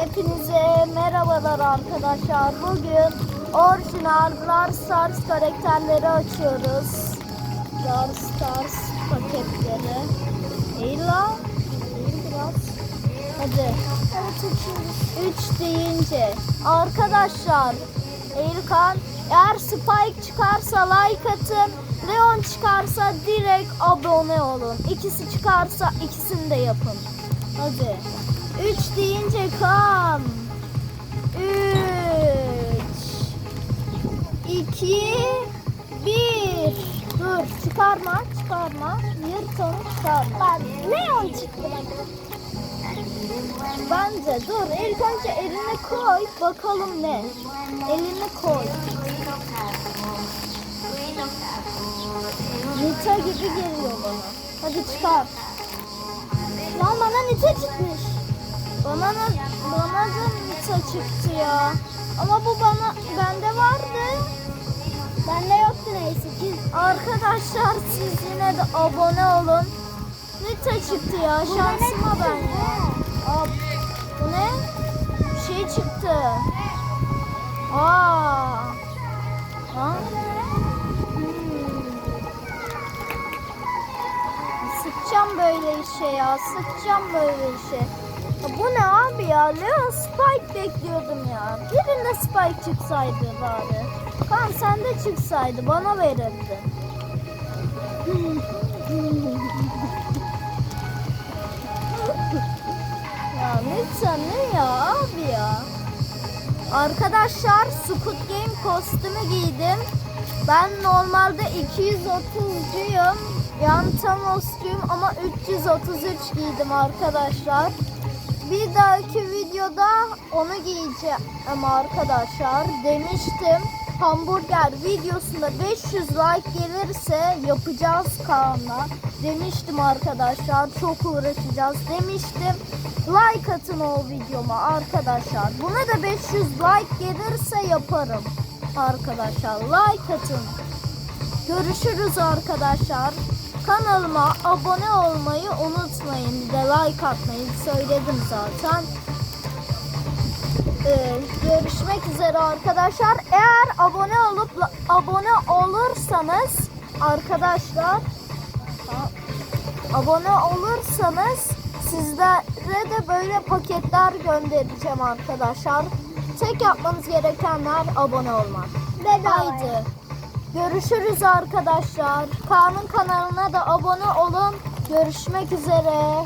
Hepinize merhabalar arkadaşlar. Bugün orijinal Brawl Stars karakterleri açıyoruz. Brawl Stars paketleri. İyi biraz. Hadi. Evet açıyoruz. 3 deyince. Arkadaşlar İlkan eğer Spike çıkarsa like atın. Leon çıkarsa direkt abone olun. İkisi çıkarsa ikisini de yapın. Hadi. 3 deyince kan. 3 2 1 Dur çıkarma çıkarma. Yırt onu çıkarma. Bak neon çıktı. Bence dur ilk önce elini koy bakalım ne. Elini koy. Nita gibi geliyor bana. Hadi çıkar. Lan bana nite çıkmış. Bana da, bana da Nita çıktı ya. Ama bu bana bende vardı. Bende yoktu neyse ki. Arkadaşlar siz yine de abone olun. Nita çıktı ya şansıma çıktı. ben ya. Aa, bu ne? Bir şey çıktı. Aa. Ha? Hmm. Sıkacağım böyle işe ya. Sıkacağım böyle işe. Bu ne abi ya? Leon Spike bekliyordum ya. Birinde Spike çıksaydı bari. Kan sen de çıksaydı bana verirdin. ya Nita ne ya abi ya? Arkadaşlar Squid Game kostümü giydim. Ben normalde 230'cuyum. Yan Thanos'cuyum ama 333 giydim arkadaşlar. Bir dahaki videoda onu giyeceğim arkadaşlar. Demiştim hamburger videosunda 500 like gelirse yapacağız Kaan'la. Demiştim arkadaşlar çok uğraşacağız demiştim. Like atın o videoma arkadaşlar. Buna da 500 like gelirse yaparım arkadaşlar. Like atın. Görüşürüz arkadaşlar. Kanalıma abone olmayı unutmayın. Bir de like atmayı söyledim zaten. Ee, görüşmek üzere arkadaşlar. Eğer abone olup abone olursanız arkadaşlar abone olursanız sizlere de böyle paketler göndereceğim arkadaşlar. Tek yapmanız gerekenler abone olmak. Bedava. Haydi. Görüşürüz arkadaşlar. Kaan'ın kanalına da abone olun. Görüşmek üzere.